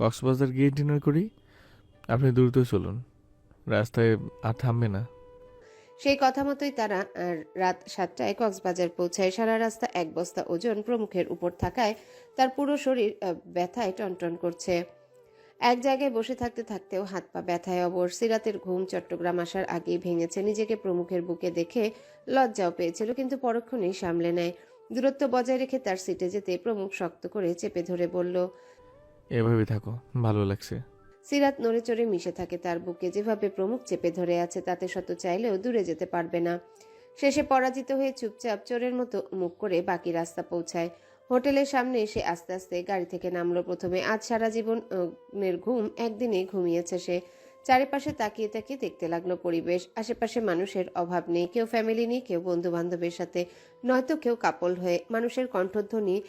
কক্সবাজার গিয়ে ডিনার করি। আপনি দ্রুত চলুন। রাস্তায় আর থামবে না। সেই কথা মতোই তারা রাত সাতটায় কক্সবাজার পৌঁছায়। সারা রাস্তা এক বস্তা ওজন প্রমুখের উপর থাকায় তার পুরো শরীর ব্যথায় টনটন করছে। এক জায়গায় বসে থাকতে থাকতেও হাত পা ব্যথায় অবর। সিরাতের ঘুম চট্টগ্রাম আসার আগেই ভেঙেছে। নিজেকে প্রমুখের বুকে দেখে লজ্জাও পেয়েছিল, কিন্তু পরক্ষণেই সামলে নেয়। দূরত্ব বজায় রেখে তার সিটে যেতে প্রমুখ শক্ত করে চেপে ধরে বলল এভাবে থাকো ভালো লাগছে। সিরাত নড়ে চড়ে মিশে থাকে তার বুকে যেভাবে প্রমুখ চেপে ধরে আছে তাতে শত চাইলেও দূরে যেতে পারবে না। শেষে পরাজিত হয়ে চুপচাপ চোরের মতো মুখ করে বাকি রাস্তা পৌঁছায়। হোটেলের সামনে এসে আস্তে আস্তে গাড়ি থেকে নামলো প্রথমে। আজ সারা জীবন আহ, ঘুম একদিনে ঘুমিয়েছে সে। চারিপাশে তাকিয়ে তাকিয়ে দেখতে লাগল পরিবেশ। আশেপাশে মানুষের অভাব নেই কেউ ফ্যামিলি নেই কেউ বন্ধু বান্ধবের সাথে। নয়তো কেউ কাপল হয়ে মানুষের কণ্ঠধ্বনি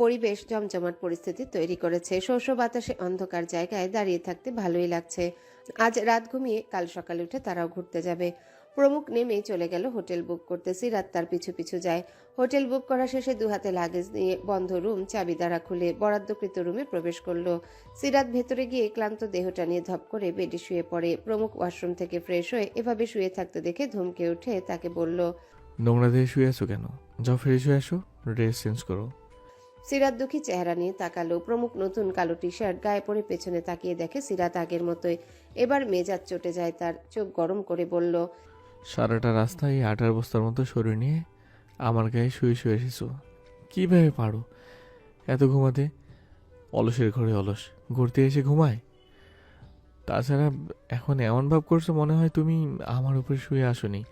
পরিবেশ জমজমাট পরিস্থিতি তৈরি করেছে। শস্য বাতাসে অন্ধকার জায়গায় দাঁড়িয়ে থাকতে ভালোই লাগছে। আজ রাত ঘুমিয়ে কাল সকালে উঠে তারাও ঘুরতে যাবে। প্রমুখ নেমেই চলে গেল হোটেল বুক করতে সিরাত তার পিছু পিছু যায়। হোটেল বুক করা শেষে দু হাতে লাগেজ নিয়ে বন্ধ রুম, চাবি দ্বারা খুলে বরাদ্দকৃত রুমে প্রবেশ করল। সিরাত ভেতরে গিয়ে ক্লান্ত দেহটা নিয়ে ধপ করে বেডে শুয়ে পড়ে। প্রমুখ ওয়াশরুম থেকে ফ্রেশ হয়ে এভাবে শুয়ে থাকতে দেখে ধমকে উঠে তাকে বলল, নোংরা দিয়ে শুয়ে আছো কেন? যাও ফ্রেশ হয়ে আসো, ড্রেস চেঞ্জ করো। সিরাত দুঃখী চেহারা নিয়ে তাকালো। প্রমুখ নতুন কালো টি শার্ট গায়ে পরে পেছনে তাকিয়ে দেখে সিরাত আগের মতোই। এবার মেজাজ চটে যায় তার। চোখ গরম করে বলল, সারাটা রাস্তায় আটার বস্তার মতো শরীর নিয়ে আমার গায়ে শুয়ে শুয়ে এসেছ। কীভাবে পারো? এত ঘুমাতে? অলসের ঘরে অলস। ঘুরতে এসে ঘুমায়? তাছাড়া এখন এমন ভাব করছ মনে হয় তুমি আমার উপর শুয়ে আসোনি।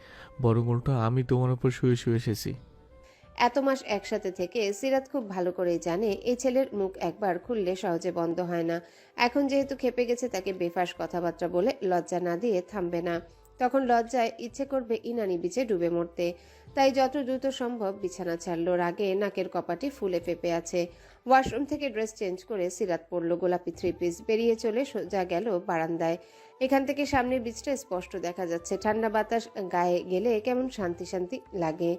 বরং উল্টো আমি তোমার উপর শুয়ে শুয়ে এসেছি। এত মাস একসাথে থেকে সিরাত খুব ভালো করেই জানে, এই ছেলের মুখ একবার খুললে সহজে বন্ধ হয় না। এখন যেহেতু খেপে গেছে তাকে বেফাস কথাবার্তা বলে লজ্জা না দিয়ে থামবে না। তখন লজ্জায় ইচ্ছে করবে ইনানি বিচে ডুবে মরতে। তাই যত দ্রুত সম্ভব বিছানা ছাড়লো রাগে নাকের কপাটি ফুলে ফেপে আছে। ওয়াশরুম থেকে ড্রেস চেঞ্জ করে সিরাত পরলো গোলাপি থ্রি পিস, বেরিয়ে চলে সোজা গেল বারান্দায়। এখান থেকে সামনের বীজটা স্পষ্ট দেখা যাচ্ছে, ঠান্ডা বাতাস গায়ে গেলে কেমন শান্তি শান্তি লাগে।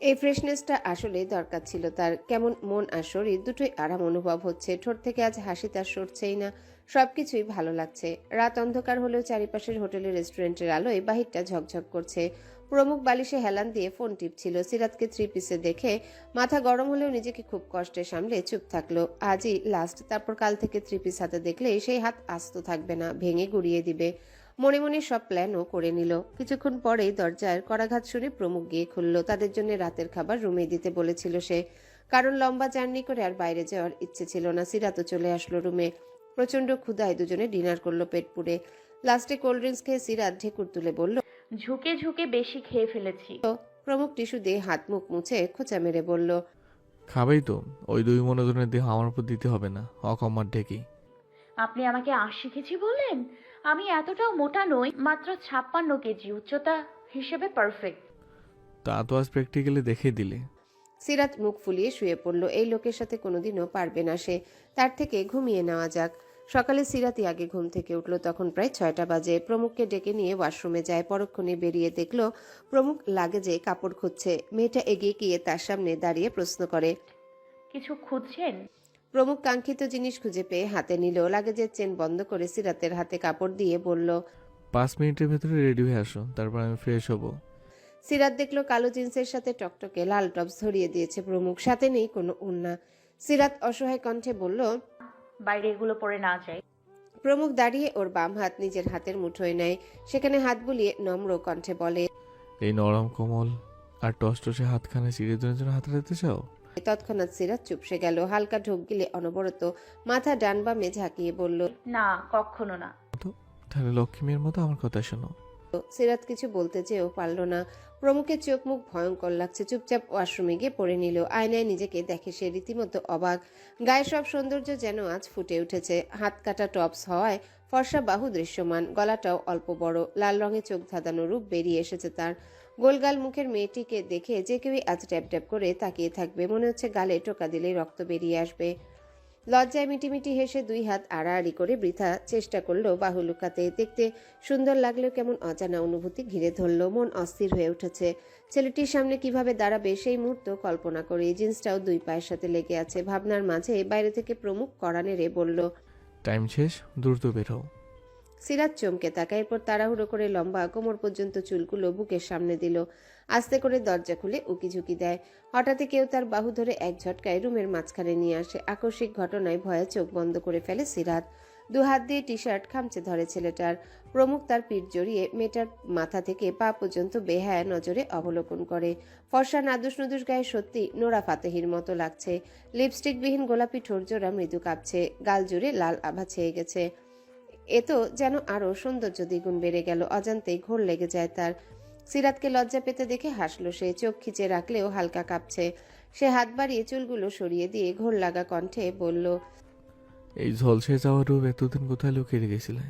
এই ফ্রেশনেসটা আসলে দরকার ছিল। তার কেমন মন আর শরীর দুটোই আরাম অনুভব হচ্ছে। ঠোঁট থেকে আজ হাসি তার সরছেই না। সবকিছুই ভালো লাগছে। রাত অন্ধকার হলেও চারিপাশের হোটেলের রেস্টুরেন্টের আলোয় বাহিরটা ঝকঝক করছে। প্রমুখ বালিশে হেলান দিয়ে ফোন টিপছিল। সিরাতকে থ্রি পিসে দেখে মাথা গরম হলেও নিজেকে খুব কষ্টে সামলে চুপ থাকল। আজই লাস্ট তারপর কাল থেকে থ্রি পিস হাতে দেখলে সেই হাত আস্ত থাকবে না, ভেঙে গুড়িয়ে দিবে। মনে মনে সব প্ল্যানও করে নিল। কিছুক্ষণ পরেই দরজার করাঘাত শুনে প্রমুখ গিয়ে খুলল তাদের জন্য রাতের খাবার রুমে দিতে বলেছিল সে। কারণ লম্বা জার্নি করে আর বাইরে যাওয়ার ইচ্ছে ছিল না। সিরাতও চলে আসলো রুমে প্রচণ্ড ক্ষুধায় দুজনে ডিনার করল পেট পুড়ে। লাস্টে কোল্ড ড্রিঙ্কস খেয়ে সিরাত ঢেকুর তুলে বলল ঝুঁকে ঝুঁকে বেশি খেয়ে ফেলেছি। প্রমুখ টিস্যু দিয়ে হাত মুখ মুছে খোঁচা মেরে বলল খাবেই তো। ওই দুই মনোজনের দেহ আমার উপর দিতে হবে না। অকম্মার ডেকেই আপনি আমাকে আশ শিখেছি বলেন? আমি এতটাও মোটা নই মাত্র ছাপ্পান্ন কেজি উচ্চতা হিসেবে পারফেক্ট তা তো আজ প্র্যাকটিক্যালি দেখে দিলে। সিরাত মুখ ফুলিয়ে শুয়ে পড়ল। এই লোকের সাথে কোনোদিনও পারবে না সে। তার থেকে ঘুমিয়ে নেওয়া যাক। সকালে সিরাতই আগে ঘুম থেকে উঠল তখন প্রায় ছয়টা বাজে। প্রমুখকে ডেকে নিয়ে ওয়াশরুমে যায়। পরক্ষণে বেরিয়ে দেখল প্রমুখ লাগেজে কাপড় খুঁজছে। মেয়েটা এগিয়ে গিয়ে তার সামনে দাঁড়িয়ে প্রশ্ন করে কিছু খুঁজছেন? প্রমুখ কাঙ্ক্ষিত জিনিস খুঁজে পেয়ে হাতে নিল লাগেজের চেন বন্ধ করে সিরাতের হাতে কাপড় দিয়ে বলল পাঁচ মিনিটের ভেতরে রেডি হয়ে আসো তারপর আমি ফ্রেশ হব। সিরাত দেখল কালো জিন্সের সাথে টকটকে লাল টপস ধরিয়ে দিয়েছে প্রমুখ সাথে নেই কোনো ওন্না সিরাত অসহায় কণ্ঠে বলল বাইরে এগুলো পরে না যায় প্রমুখ দাঁড়িয়ে ওর বাম হাত নিজের হাতের মুঠোয় নেয় সেখানে হাত বুলিয়ে নম্র কণ্ঠে বলে এই নরম কোমল আর টসটসে হাতখানে চিড়িয়ে জন্য হাত রাখতে চাও? তৎক্ষণাৎ সিরাত চুপসে গেল। হালকা ঢোক গিলে অনবরত মাথা ডান বামে ঝাঁকিয়ে বলল না কখনো না। তাহলে লক্ষ্মীমের মতো আমার কথা শোনো। সিরাত কিছু বলতে চেয়েও পারল না। প্রমুখের চোখ মুখ ভয়ঙ্কর লাগছে। চুপচাপ ওয়াশরুমে গিয়ে পড়ে নিল। আয়নায় নিজেকে দেখে সে রীতিমতো অবাক। গায়ে সব সৌন্দর্য যেন আজ ফুটে উঠেছে। হাত কাটা টপস হওয়ায় ফর্সা বাহু দৃশ্যমান। গলাটাও অল্প বড়। লাল রঙে চোখ ধাঁধানো রূপ বেরিয়ে এসেছে তার। গোলগাল মুখের মেয়েটিকে দেখে যে কেউই আজ ট্যাপ ট্যাপ করে তাকিয়ে থাকবে। মনে হচ্ছে গালে টোকা দিলেই রক্ত বেরিয়ে আসবে। লজ্জায় মিটিমিটি হেসে দুই হাত আড়াআড়ি করে বৃথা চেষ্টা করল বাহু লুকাতে। দেখতে সুন্দর লাগলেও কেমন অজানা অনুভূতি ঘিরে ধরলো। মন অস্থির হয়ে উঠেছে। ছেলেটির সামনে কীভাবে দাঁড়াবে সেই মুহূর্ত কল্পনা করে। জিন্সটাও দুই পায়ের সাথে লেগে আছে। ভাবনার মাঝে বাইরে থেকে প্রমুখ কড়া নেড়ে বলল, টাইম শেষ, দ্রুত বেরো সিরাত চমকে তাকায়, এরপর তাড়াহুড়ো করে লম্বা কোমর পর্যন্ত চুলগুলো বুকের সামনে দিল। আস্তে করে দরজা খুলে উকি ঝুঁকি দেয়। হঠাৎই কেউ তার বাহু ধরে এক ঝটকায় রুমের মাঝখানে নিয়ে আসে। আকস্মিক ঘটনায় ভয়ে চোখ বন্ধ করে ফেলে সিরাত দু হাত দিয়ে টি শার্ট খামচে ধরে ছেলেটার। প্রমুখ তার পিঠ জড়িয়ে মেয়েটার মাথা থেকে পা পর্যন্ত বেহায়া নজরে অবলোকন করে। ফর্সা নাদুস নুদুস গায়ে সত্যি নোরা ফাতেহির মতো লাগছে। লিপস্টিকবিহীন গোলাপি ঠোঁট জোড়া মৃদু কাঁপছে। গাল জুড়ে লাল আভা ছেয়ে গেছে। এ তো যেন আরও সৌন্দর্য দ্বিগুণ বেড়ে গেল। অজান্তেই ঘোর লেগে যায় তার। সিরাতকে লজ্জা পেতে দেখে হাসলো সে, চোখ খিচে রাখলেও হালকা কাঁপছে। সে হাত বাড়িয়ে চুলগুলো সরিয়ে দিয়ে ঘোর লাগা কণ্ঠে বলল, এই ঝলসে যাওয়ার রূপ এতদিন কোথায় লুকিয়ে রেখেছিলে?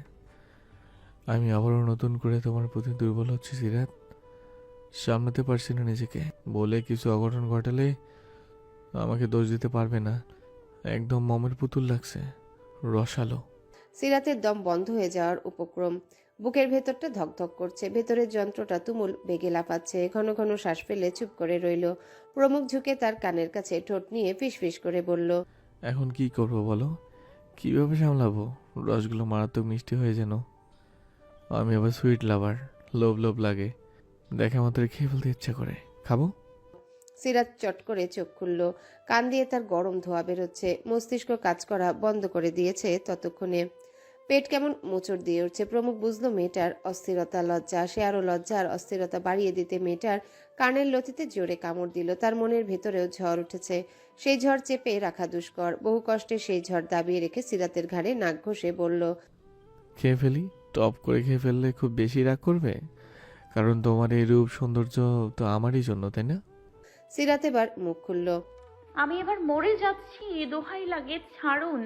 আমি আবারও নতুন করে তোমার প্রতি দুর্বল হচ্ছি, সিরাত। সামলাতে পারছি না নিজেকে। বলে কিছু অঘটন ঘটালে আমাকে দোষ দিতে পারবে না। একদম মমের পুতুল লাগছে, রসালো। সিরাতের দম বন্ধ হয়ে যাওয়ার উপক্রম। বুকের ভেতরটা ধকধক করছে। ভেতরের যন্ত্রটা তুমুল বেগে লাফাচ্ছে। ঘন ঘন শ্বাস ফেলে চুপ করে রইল। প্রমুখ ঝুঁকে তার কানের কাছে ঠোঁট নিয়ে ফিসফিস করে বলল এখন কি করব বলো? কীভাবে সামলাবো? রসগুলো মারাত্মক মিষ্টি হয়ে যেন। আমি আবার সুইট লাভার লোভ লোভ লাগে। দেখা মাত্র খেয়ে ফেলতে ইচ্ছা করে। খাব? সিরাত চট করে চোখ খুলল। কান দিয়ে তার গরম ধোয়া বেরোচ্ছে। মস্তিষ্ক কাজ করা বন্ধ করে দিয়েছে ততক্ষণে। পেট কেমন মোচড় দিয়ে উঠছে। প্রমুখ বুঝলো মেয়েটার অস্থিরতা লজ্জা। সে আরও লজ্জা আর অস্থিরতা বাড়িয়ে দিতে মেয়েটার কানের লতিতে জোরে কামড় দিল। তার মনের ভেতরেও ঝড় উঠেছে। সেই ঝড় চেপে রাখা দুষ্কর। বহু কষ্টে সেই ঝড় দাবিয়ে রেখে সিরাতের ঘাড়ে নাক ঘষে বলল খেয়ে ফেলি? টপ করে খেয়ে ফেললে খুব বেশি রাগ করবে? কারণ তোমার এই রূপ সৌন্দর্য তো আমারই জন্য তাই না? সিরাত এবার মুখ খুলল আমি এবার মরে যাচ্ছি দোহাই লাগে ছাড়ুন।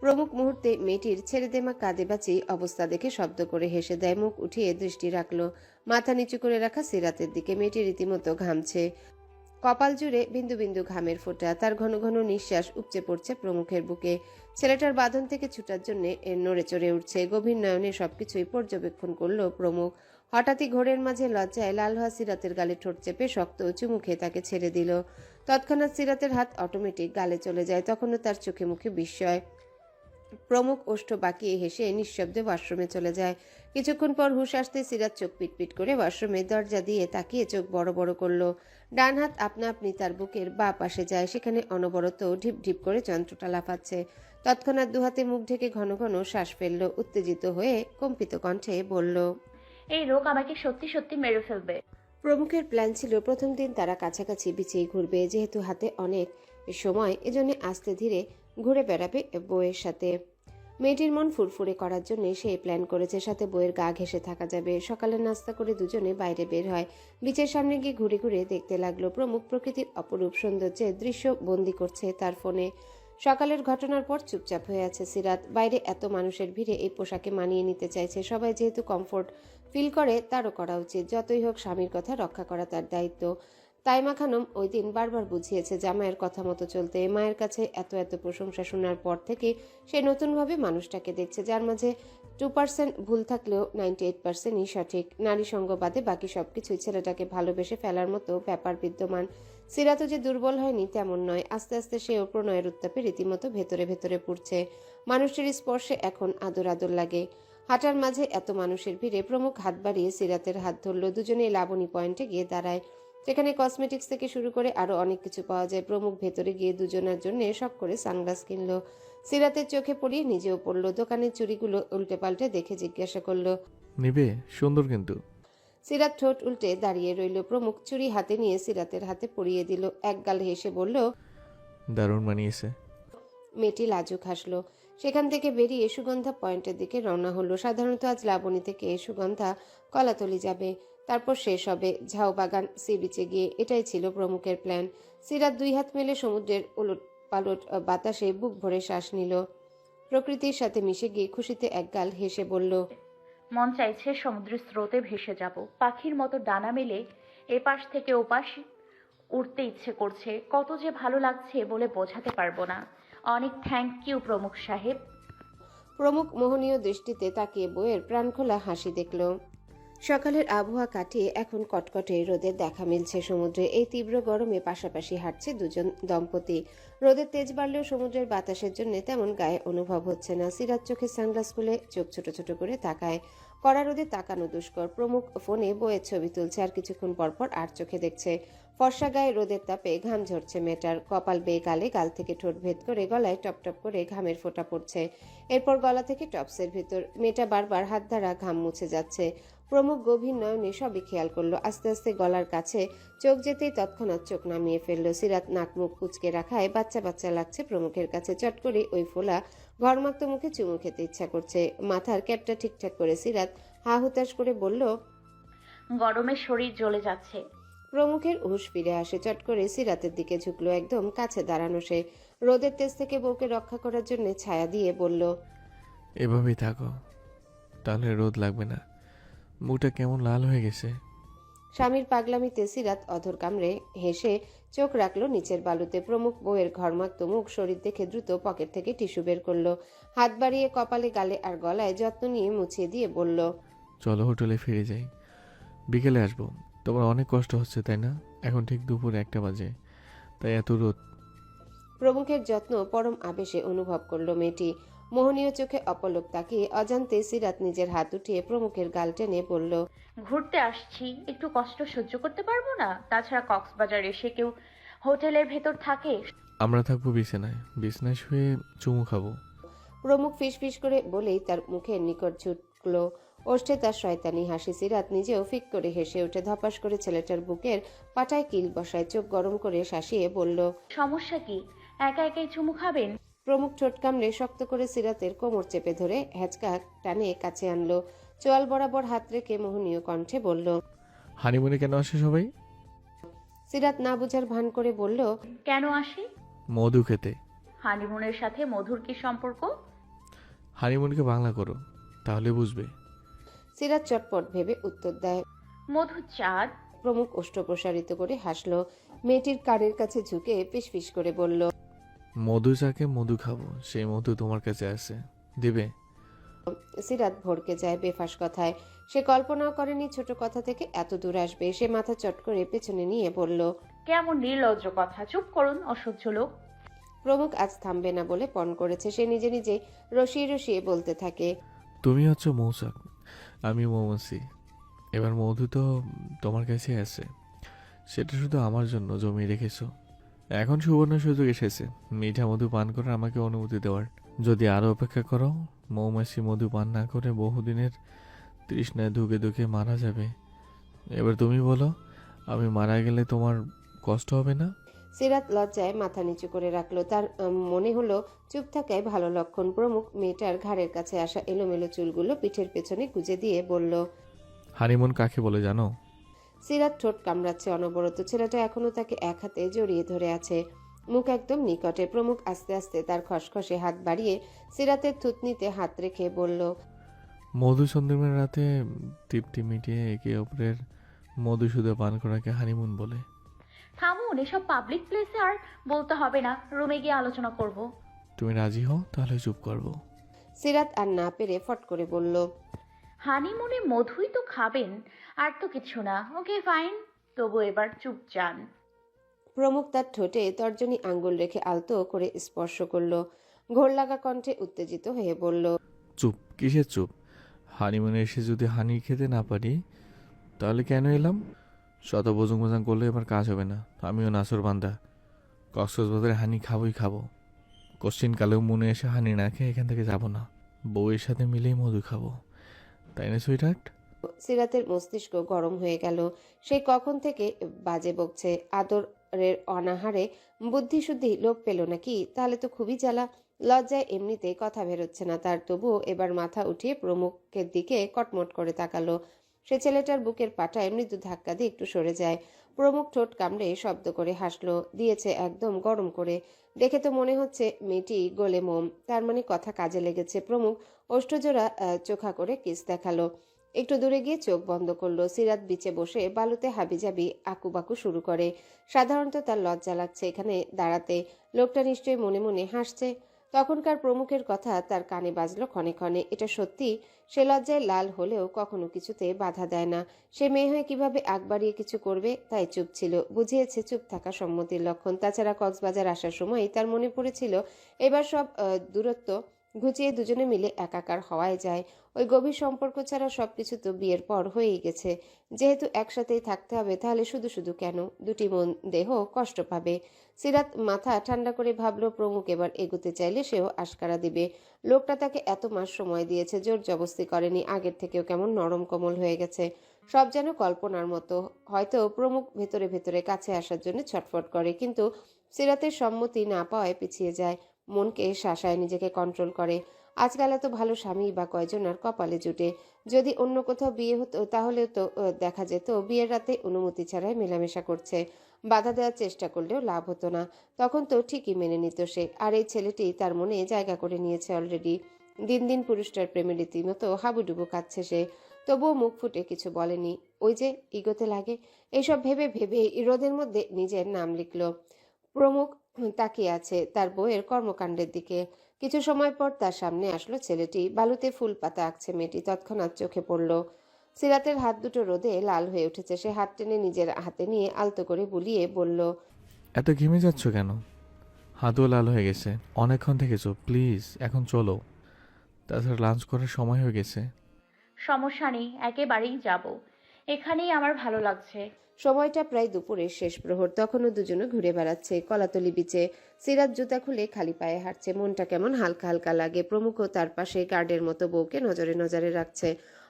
প্রমুখ মুহূর্তে মেয়েটির ছেড়ে দেমা কাঁদে বাঁচি অবস্থা দেখে শব্দ করে হেসে দেয়, মুখ উঠিয়ে দৃষ্টি রাখল। মাথা নিচু করে রাখা সিরাতের দিকে মেয়েটি রীতিমতো ঘামছে। কপাল জুড়ে বিন্দু বিন্দু ঘামের ফোঁটা, তার ঘন ঘন নিঃশ্বাস উপচে পড়ছে প্রমুখের বুকে। ছেলেটার বাঁধন থেকে ছুটার জন্য এর নড়ে চড়ে উঠছে। গভীর নয়নে সবকিছুই পর্যবেক্ষণ করল প্রমুখ। হঠাৎই ঘোরের মাঝে লজ্জায় লাল হওয়া সিরাতের গালে ঠোঁট চেপে শক্ত উঁচু খেয়ে তাকে ছেড়ে দিল। তৎক্ষণাৎ সিরাতের হাত অটোমেটিক গালে চলে যায়, তখনও তার চোখে মুখে বিস্ময়। প্রমুখ ওষ্ঠ বাঁকিয়ে হেসে নিঃশব্দে ওয়াশরুমে চলে যায়। কিছুক্ষণ পর হুশ আসতে সিরাত চোখ পিটপিট করে ওয়াশরুমে দরজা দিয়ে তাকিয়ে চোখ বড় বড় করল। ডান হাত আপনা আপনি তার বুকের বা পাশে যায় সেখানে অনবরত ঢিপ ঢিপ করে যন্ত্রটা লাফাচ্ছে। তৎক্ষণাৎ দুহাতে মুখ ঢেকে ঘন ঘন শ্বাস ফেলল উত্তেজিত হয়ে কম্পিত কণ্ঠে বলল এই রোগ আমাকে সত্যি সত্যি মেরে ফেলবে। প্রমুখের প্ল্যান ছিল প্রথম দিন তারা কাছাকাছি বিছিয়ে ঘুরবে যেহেতু হাতে অনেক সময় এজন্য আস্তে ধীরে ঘুরে বেড়াবে বইয়ের সাথে। মেয়েটির মন ফুরফুরে করার জন্য সে প্ল্যান করেছে, সাথে বইয়ের গা ঘেসে থাকা যাবে। সকালে নাস্তা করে দুজনে বাইরে বের হয়। বিচের সামনে গিয়ে ঘুরে ঘুরে দেখতে লাগল প্রমুখ প্রকৃতির অপরূপ সৌন্দর্যের দৃশ্য বন্দি করছে তার ফোনে। সকালের ঘটনার পর চুপচাপ হয়ে আছে সিরাত। বাইরে এত মানুষের ভিড়ে এই পোশাকে মানিয়ে নিতে চাইছে। সবাই যেহেতু কমফোর্ট ফিল করে, তারও করা উচিত। যতই হোক স্বামীর কথা রক্ষা করা তার দায়িত্ব। তাইমা খানম ওই দিন বারবার বুঝিয়েছে জামাইয়ের কথা মতো চলতে। মায়ের কাছে এত এত প্রশংসা শোনার পর থেকে সে নতুনভাবে মানুষটাকে দেখছে, যার মাঝে টু পার্সেন্ট ভুল থাকলেও নাইনটি এইট পার্সেন্টই সঠিক। নারী সঙ্গ বাদে বাকি সবকিছুই ছেলেটাকে ভালোবেসে ফেলার মতো ব্যাপার বিদ্যমান। সিরাতও যে দুর্বল হয়নি তেমন নয়, আস্তে আস্তে সে ও প্রণয়ের উত্তাপে রীতিমতো ভেতরে ভেতরে পুড়ছে। মানুষটির স্পর্শে এখন আদর আদর লাগে। হাঁটার মাঝে এত মানুষের ভিড়ে প্রমুখ হাত বাড়িয়ে সিরাতের হাত ধরল। দুজনেই লাবণী পয়েন্টে গিয়ে দাঁড়ায়। সেখানে কসমেটিক্স থেকে শুরু করে আরও অনেক কিছু পাওয়া যায়। প্রমুখ ভেতরে গিয়ে দুজনের জন্য শখ করে সানগ্লাস কিনলো। সিরাতের চোখে পড়িয়ে নিজেও পড়ল। দোকানের চুড়িগুলো উল্টে পাল্টে দেখে জিজ্ঞাসা করল নিবে সুন্দর কিন্তু। সিরাত ঠোঁট উল্টে দাঁড়িয়ে রইল। প্রমুখ চুরি হাতে নিয়ে সিরাতের হাতে পরিয়ে দিল। এক গাল হেসে বলল দারুণ মানিয়েছে মেয়েটি লাজুক হাসলো। সেখান থেকে বেরিয়ে সুগন্ধা পয়েন্টের দিকে রওনা হলো। সাধারণত আজ লাবণী থেকে সুগন্ধা কলাতলি যাবে। তারপর শেষ হবে ঝাউ বাগান সি বিচে গিয়ে। এটাই ছিল প্রমুখের প্ল্যান। সিরাত দুই হাত মেলে সমুদ্রের উলট পালট বাতাসে বুক ভরে শ্বাস নিল। প্রকৃতির সাথে মিশে গিয়ে খুশিতে একগাল হেসে বলল মন চাইছে সমুদ্রের স্রোতে ভেসে যাব। পাখির মতো ডানা মেলে এপাশ থেকে ওপাশ উঠতে ইচ্ছে করছে। কত যে ভালো লাগছে বলে বোঝাতে পারব না। অনেক থ্যাংক ইউ প্রমুখ সাহেব। প্রমুখ মোহনীয় দৃষ্টিতে তাকিয়ে বইয়ের প্রাণখোলা হাসি দেখল। সকালের আবহাওয়া কাটিয়ে এখন কটকটে রোদের দেখা মিলছে। সমুদ্রে এই তীব্র গরমে পাশাপাশি হাঁটছে দুজন দম্পতি। রোদের তেজ বাড়লেও সমুদ্রের বাতাসের জন্য তেমন গায়ে অনুভব হচ্ছে না। সিরাজ চোখে সানগ্লাস খুলে চোখ ছোট ছোট করে তাকায়। কড়া রোদে তাকানো দুষ্কর। প্রমুখ ফোনে বইয়ের ছবি তুলছে আর কিছুক্ষণ পরপর আর চোখে দেখছে। ফর্সা গায়ে রোদের তাপে ঘাম ঝরছে মেটার কপাল বেয়ে গালে গাল থেকে ঠোঁট ভেদ করে গলায় টপ টপ করে ঘামের ফোঁটা পড়ছে। এরপর গলা থেকে টপসের ভিতর। মেটা বারবার হাত দ্বারা ঘাম মুছে যাচ্ছে। প্রমুখ গভীর নয়নে সবই খেয়াল করল। আস্তে আস্তে গলার কাছে চোখ যেতেই তৎক্ষণাৎ চোখ নামিয়ে ফেলল। সিরাত নাক মুখ কুচকে রাখায় বাচ্চা বাচ্চা লাগছে প্রমুখের কাছে। চট করে ওই ফোলা ঘরমাক্ত মুখে চুমু খেতে ইচ্ছা করছে। মাথার ক্যাপটা ঠিকঠাক করে সিরাত হা হুতাশ করে বলল গরমে শরীর জ্বলে যাচ্ছে। প্রমুখের হুঁশ ফিরে আসে। চট করে সিরাতের দিকে ঝুঁকলো একদম কাছে দাঁড়ানো সে। রোদের তেজ থেকে বউকে রক্ষা করার জন্য ছায়া দিয়ে বলল এভাবেই থাকো তাহলে রোদ লাগবে না। মুখটা কেমন লাল হয়ে গেছে। স্বামীর পাগলামিতে সিরাত অধর কামড়ে হেসে চোখ রাখল নিচের বালুতে। প্রমুখ বউয়ের ঘরমাক্ত মুখ শরীর দেখে দ্রুত পকেট থেকে টিস্যু বের করল। হাত বাড়িয়ে কপালে গালে আর গলায় যত্ন নিয়ে মুছিয়ে দিয়ে বলল চলো হোটেলে ফিরে যাই। বিকেলে আসব। তোমার অনেক কষ্ট হচ্ছে তাই না? এখন ঠিক দুপুর একটা বাজে। তাই এত রোদ। প্রমুখের যত্ন পরম আবেশে অনুভব করল মেয়েটি। মোহনীয় চোখে অপলক তাকিয়ে অজান্তে সিরাত নিজের হাত উঠিয়ে প্রমুখের গাল টেনে বলল ঘুরতে আসছি। একটু কষ্ট সহ্য করতে পারব না? তাছাড়া কক্সবাজার এসে কেউ হোটেলের ভেতর থাকে? আমরা থাকব বিছানায়। বিছানায় শুয়ে চুমু খাব। প্রমুখ ফিসফিস করে বলেই তার মুখের নিকট ছুটলো। ওষ্ঠে তার শয়তানি হাসি সিরাত নিজেও ফিক করে হেসে উঠে ধপাস করে ছেলেটার বুকের পাটায় কিল বসায় চোখ গরম করে শাসিয়ে বলল সমস্যা কি? একা একাই চুমু খাবেন? প্রমুখ ঠোঁট কামড়ে শক্ত করে সিরাতের কোমর চেপে ধরে হ্যাচকা টানে কাছে আনলো। চোয়াল বরাবর হাত রেখে মোহনীয় কণ্ঠে বলল হানিমুনে কেন আসে সবাই? সিরাত না বুঝার ভান করে বলল কেন আসি? মধু খেতে। হানিমুনের সাথে মধুর কি সম্পর্ক? হানিমুনকে বাংলা করো তাহলে বুঝবে। সিরাত চটপট ভেবে উত্তর দেয় মধু চাঁদ প্রমুখ ওষ্ঠ প্রসারিত করে হাসলো। মেয়েটির কানের কাছে ঝুঁকে ফিসফিস করে বলল মধু চাকে মধু খাব সেই মধু তোমার কাছে আছে। দিবে? সিরাত ভরকে যায় বেফাস কথায়। সে কল্পনাও করেনি ছোট কথা থেকে এত দূর আসবে। সে মাথা চট করে পেছনে নিয়ে বলল কেমন নির্লজ্জ কথা চুপ করুন অসহ্য লোক। প্রমুখ আজ থামবে না বলে পণ করেছে। সে নিজে নিজে রসিয়ে রসিয়ে বলতে থাকে তুমি হচ্ছে মৌচাক আমি মৌমাছি। এবার মধু তো তোমার কাছে আছে। সেটা শুধু আমার জন্য জমিয়ে রেখেছো। এখন সুবর্ণ সুযোগ এসেছে। মিঠা মধু পান করার আমাকে অনুমতি দেওয়ার। যদি আরও অপেক্ষা করো মৌমাছি মধু পান না করে বহুদিনের তৃষ্ণায় ধুকে ধুকে মারা যাবে। এবার তুমি বলো আমি মারা গেলে তোমার কষ্ট হবে না? সিরাত লজ্জায় মাথা নিচু করে রাখল। তার মনে হলো চুপ থাকায় ভালো লক্ষণ প্রমুখ মেয়েটার ঘাড়ের কাছে আসা এলোমেলো চুলগুলো পিঠের পেছনে গুজে দিয়ে বলল হানিমুন কাকে বলে জানো? সিরাত ঠোঁট কামড়াচ্ছে অনবরত। ছেলেটা এখনও তাকে এক হাতে জড়িয়ে ধরে আছে। মুখ একদম নিকটে। প্রমুখ আস্তে আস্তে তার খসখসে হাত বাড়িয়ে সিরাতের থুতনিতে হাত রেখে বলল মধু সন্ধিমের রাতে তৃপ্তি মিটিয়ে একে অপরের মধুসূদে পান করাকে হানিমুন বলে। থামুন এসব পাবলিক প্লেসে আর বলতে হবে না। রুমে গিয়ে আলোচনা করব। তুমি রাজি হও তাহলে চুপ করব। সিরাত আর না পেরে ফট করে বলল হানিমুনে মধুই তো খাবেন আর তো কিছু না। Okay fine. তবু এবার চুপ যান প্রমুখ তার ঠোঁটে তর্জনী আঙ্গুল রেখে আলতো করে স্পর্শ করল। ঘোর লাগা কণ্ঠে উত্তেজিত হয়ে বলল চুপ? কিসের চুপ? হানিমুনে এসে যদি হানি খেতে না পারি তাহলে কেন এলাম? শত বোঝং বোঝাং করলে এবার কাজ হবে না। আমিও নাসর বান্দা। কক্সবাজারে হানি খাবোই খাব। কোশ্চিন কালেও মনে এসে হানি না খেয়ে এখান থেকে যাব না। বউয়ের সাথে মিলেই মধু খাব। তাই না সুইটহার্ট সিরাতের মস্তিষ্ক গরম হয়ে গেল। সে কখন থেকে বাজে বকছে? আদরের অনাহারে বুদ্ধি বুদ্ধিশুদ্ধি লোপ পেল নাকি? তাহলে তো খুবই জ্বালা। লজ্জায় এমনিতে কথা বেরোচ্ছে না তার। তবুও এবার মাথা উঠিয়ে প্রমুখের দিকে কটমট করে তাকালো। সে ছেলেটার বুকের পাটা এমনি মৃদু ধাক্কা দিয়ে একটু সরে যায়। প্রমুখ ঠোঁট কামড়ে শব্দ করে হাসলো দিয়েছে একদম গরম করে। দেখে তো মনে হচ্ছে মেয়েটি গোলে মোম। তার মানে কথা কাজে লেগেছে। প্রমুখ আহ, চোখা করে কিস দেখাল। একটু দূরে গিয়ে চোখ বন্ধ করল। সিরাত বিচে বসে বালুতে হাবিজাবি আকুবাকু শুরু করে। সাধারণত তার লজ্জা লাগছে এখানে দাঁড়াতে। লোকটা নিশ্চয়ই মনে মনে হাসছে। তখনকার প্রমুখের কথা তার কানে বাজল ক্ষণে ক্ষণে। এটা সত্যি, সে লজ্জায় লাল হলেও কখনো কিছুতে বাধা দেয় না। সে মেয়ে হয়ে কীভাবে আগ বাড়িয়ে কিছু করবে? তাই চুপ ছিল। বুঝিয়েছে চুপ থাকা সম্মতির লক্ষণ। তাছাড়া কক্সবাজার আসার সময় তার মনে পড়েছিল, এবার সব দূরত্ব ঘুচিয়ে দুজনে মিলে একাকার হওয়ায় যায়। ওই গভীর সম্পর্ক ছাড়া সব কিছু তো বিয়ের পর হয়েই গেছে। যেহেতু একসাথেই থাকতে হবে, তাহলে শুধু শুধু কেন? দুটি মন দেহ কষ্ট পাবে। সিরাত মাথা ঠান্ডা করে ভাবল, প্রমুখ এবার এগোতে চাইলে সেও আশকারা দিবে। লোকটা তাকে এত মাস সময় দিয়েছে, জোর জবস্তি করেনি, আগের থেকেও কেমন নরম কোমল হয়ে গেছে। সব যেন কল্পনার মতো। হয়তো প্রমুখ ভেতরে ভেতরে কাছে আসার জন্য ছটফট করে, কিন্তু সিরাতের সম্মতি না পাওয়ায় পিছিয়ে যায়। মনকে শাসায় নিজেকে কন্ট্রোল করে। আজকাল এত ভালো স্বামী বা কয়জন আর কপালে জুটে। যদি অন্য কোথাও বিয়ে হতো তাহলে তো দেখা যেত বিয়ের রাতে অনুমতি ছাড়াই মেলামেশা করছে। বাধা দেওয়ার চেষ্টা করলেও লাভ হতো না। তখন তো ঠিকই মেনে নিত সে। আর এই ছেলেটি তার মনে জায়গা করে নিয়েছে অলরেডি দিন দিন পুরুষটার প্রেমে রীতিমতো হাবুডুবু খাচ্ছে সে। তবুও মুখ ফুটে কিছু বলেনি। ওই যে ইগোতে লাগে। এইসব ভেবে ভেবে রোদের মধ্যে নিজের নাম লিখল। প্রমুখ তাকিয়ে আছে তার বইয়ের কর্মকাণ্ডের দিকে। কিছু সময় পর তার সামনে আসলো ছেলেটি। বালুতে ফুল পাতা আঁকছে মেয়েটি। তৎক্ষণাৎ চোখে পড়ল। সিরাতের হাত দুটো রোদে লাল হয়ে উঠেছে। সে হাত টেনে নিজের হাতে নিয়ে আলতো করে বুলিয়ে বলল এত ঘেমে যাচ্ছ কেন? হাতও লাল হয়ে গেছে। অনেকক্ষণ থেকেছো। প্লিজ এখন চলো। তাছাড়া লাঞ্চ করার সময় হয়ে গেছে। সমস্যা নেই একেবারেই যাব। এখানেই আমার ভালো লাগছে। সময়টা প্রায় দুপুরের শেষ প্রহর। তখনও দুজনে ঘুরে বেড়াচ্ছে কলাতলি বিচে সিরাত জুতা খুলে খালি পায়ে হাঁটছে। মনটা কেমন হালকা হালকা লাগে। প্রমুখ তার পাশে গার্ডের মতো বউকে নজরে নজরে রাখছে।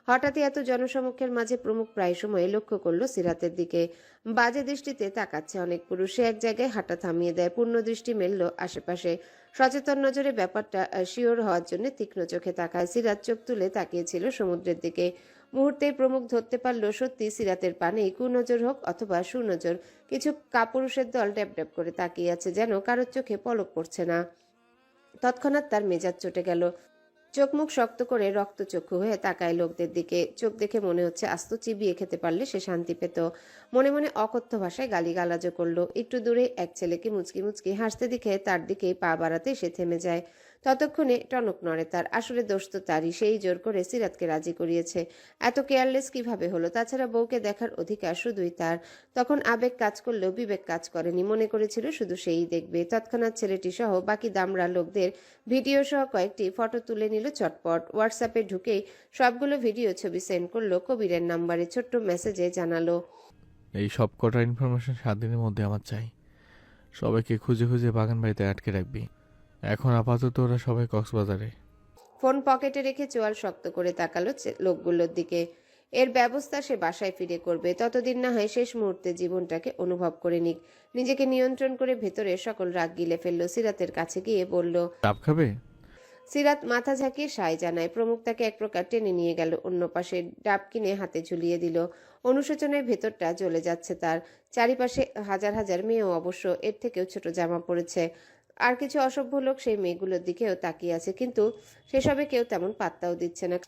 হঠাৎই এত জনসমক্ষের মাঝে প্রমুখ প্রায় সময় লক্ষ্য করল সিরাতের দিকে। বাজে দৃষ্টিতে তাকাচ্ছে অনেক পুরুষ। এক জায়গায় হাঁটা থামিয়ে দেয়। পূর্ণ দৃষ্টি মেলল আশেপাশে। সচেতন নজরে ব্যাপারটা শিওর হওয়ার জন্য তীক্ষ্ণ চোখে তাকায়। সিরাত চোখ তুলে তাকিয়েছিল সমুদ্রের দিকে। মুহূর্তেই প্রমুখ ধরতে পারল সত্যি সিরাতের পানে। কুনজর হোক অথবা সুনজর, কিছু কাপুরুষের দল ড্যাব ড্যাব করে তাকিয়ে আছে যেন কারোর চোখে পলক পড়ছে না। তৎক্ষণাৎ তার মেজাজ চটে গেল। চোখ মুখ শক্ত করে রক্তচক্ষু হয়ে তাকায় লোকদের দিকে। চোখ দেখে মনে হচ্ছে আস্ত চিবিয়ে খেতে পারলে সে শান্তি পেত। মনে মনে অকথ্য ভাষায় গালি গালিগালাজও করল। একটু দূরে এক ছেলেকে মুচকি মুচকি হাসতে দেখে তার দিকে পা বাড়াতে সে থেমে যায়। ততক্ষণে টনক নড়ে তার। আসলে দোষ তো তারই, সেই জোর করে সিরাতকে রাজি করিয়েছে। এত কেয়ারলেস কীভাবে হলো? তাছাড়া বউকে দেখার অধিকার শুধুই তার। তখন আবেগ কাজ করলেও বিবেক কাজ করেনি। মনে করেছিল শুধু সেই দেখবে। তৎক্ষণাৎ ছেলেটি সহ বাকি দামরা লোকদের ভিডিও সহ কয়েকটি ফটো তুলে নিল চটপট। হোয়াটসঅ্যাপে ঢুকেই সবগুলো ভিডিও ছবি সেন্ড করল কবিরের নাম্বারে। ছোট্ট মেসেজে জানালো, এই সব কটা ইনফরমেশন সাত দিনের মধ্যে আমার চাই। সবাইকে খুঁজে খুঁজে বাগান বাড়িতে আটকে রাখবি। এখন আপাতত ওরা সবাই কক্সবাজারে। ফোন পকেটে রেখে চোয়াল শক্ত করে তাকালো চে- লোকগুলোর দিকে। এর ব্যবস্থা সে বাসায় ফিরে করবে। ততদিন না হয় শেষ মুহূর্তে জীবনটাকে অনুভব করে নিক। নিজেকে নিয়ন্ত্রণ করে ভেতরে সকল রাগ গিলে ফেলল। সিরাতের কাছে গিয়ে বলল চাপ খাবে? সিরাত মাথা ঝাঁকিয়ে সায় জানায়। প্রমুখ তাকে এক প্রকার টেনে নিয়ে গেল। অন্য পাশে ডাব কিনে হাতে ঝুলিয়ে দিল। অনুশোচনায় ভেতরটা জ্বলে যাচ্ছে তার। চারিপাশে হাজার হাজার মেয়েও অবশ্য এর থেকেও ছোট জামা পড়েছে আর কিছু অসভ্য লোক সেই মেয়েগুলোর দিকেও তাকিয়ে আছে কিন্তু সেসবে কেউ তেমন পাত্তাও দিচ্ছে না।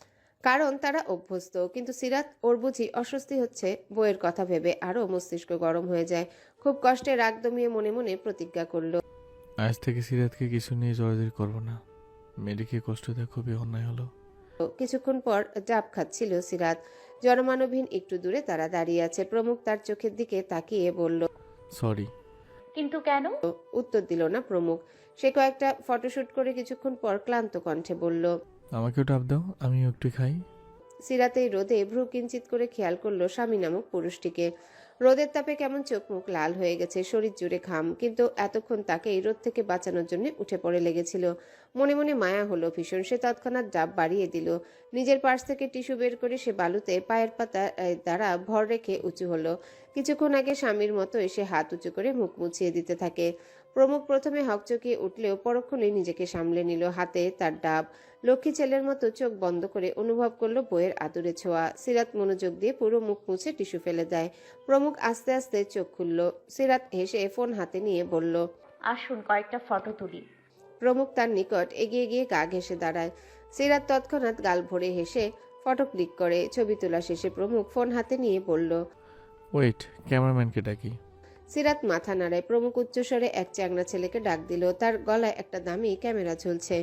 কারণ তারা অভ্যস্ত কিন্তু সিরাত ওর বুঝি অস্বস্তি হচ্ছে বইয়ের কথা ভেবে আরও মস্তিষ্ক গরম হয়ে যায়। খুব কষ্টে রাগ দমিয়ে মনে মনে প্রতিজ্ঞা করল। আজ থেকে সিরাতকে কিছু নিয়ে জড়াজড়ি করব না। মেয়েটিকে কষ্ট দেওয়া খুবই অন্যায় হলো। কিছুক্ষণ পর ডাব খাচ্ছিল সিরাত। জনমানবহীন একটু দূরে তারা দাঁড়িয়ে আছে। প্রমুখ তার চোখের দিকে তাকিয়ে বলল সরি কিন্তু কেন? উত্তর দিল না প্রমুখ। সে কয়েকটা ফটোশুট করে কিছুক্ষণ পর ক্লান্ত কণ্ঠে বলল আমাকে ডাব দাও আমিও একটু খাই। সিরাতেই রোদে ভ্রু কিঞ্চিত করে খেয়াল করল স্বামী নামক পুরুষটিকে। রোদের তাপে কেমন চোখ মুখ লাল হয়ে গেছে, শরীর জুড়ে ঘাম, কিন্তু এতক্ষণ তাকে এই রোদ থেকে বাঁচানোর জন্য উঠে পড়ে লেগেছিল। মনে মনে মায়া হলো ভীষণ, সে তৎক্ষণাৎ ডাব বাড়িয়ে দিল। নিজের পার্স থেকে টিস্যু বের করে সে বালুতে পায়ের পাতা দ্বারা ভর রেখে উঁচু হলো। কিছুক্ষণ আগে স্বামীর মতো এসে হাত উঁচু করে মুখ মুছিয়ে দিতে থাকে। প্রমুখ প্রথমে হকচকিয়ে উঠলেও পরক্ষণে নিজেকে সামলে নিল হাতে তার ডাব। লক্ষ্মী ছেলের মতো চোখ বন্ধ করে অনুভব করল বইয়ের আদুরে ছোঁয়া। সিরাত মনোযোগ দিয়ে পুরো মুখ মুছে টিস্যু ফেলে দেয়। প্রমুখ আস্তে আস্তে চোখ খুলল। সিরাত হেসে ফোন হাতে নিয়ে বলল আসুন কয়েকটা ফটো তুলি। প্রমুখ তার নিকট এগিয়ে গিয়ে গা ঘেসে দাঁড়ায়। সিরাত তৎক্ষণাৎ গাল ভরে হেসে ফটো ক্লিক করে। ছবি তোলা শেষে প্রমুখ ফোন হাতে নিয়ে বলল ওয়েট ক্যামেরাম্যানকে ডাকি। সিরাত মাথা নাড়ায় প্রমুখ উচ্চস্বরে এক চ্যাংরা ছেলেকে ডাক দিল। তার গলায় একটা দামি ক্যামেরা ঝুলছে।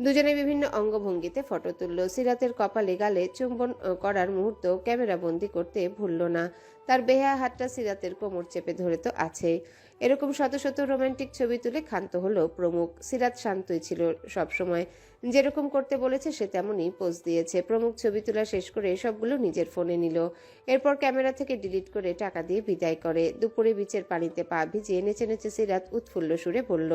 দুজনে বিভিন্ন অঙ্গভঙ্গিতে ফটো তুলল। সিরাতের কপালে গালে চুম্বন করার মুহূর্ত ক্যামেরা বন্দি করতে ভুলল না। তার বেহা হাতটা সিরাতের কোমর চেপে ধরে তো আছে এরকম শত শত রোমান্টিক ছবি তুলে ক্ষান্ত হলো প্রমুখ। সিরাত শান্তই ছিল সবসময়। যেরকম করতে বলেছে সে তেমনই পোজ দিয়েছে। প্রমুখ ছবি তোলা শেষ করে সবগুলো নিজের ফোনে নিল। এরপর ক্যামেরা থেকে ডিলিট করে টাকা দিয়ে বিদায় করে। দুপুরে বিচের পানিতে পা ভিজিয়ে নেচে নেচে সিরাত উৎফুল্ল সুরে বলল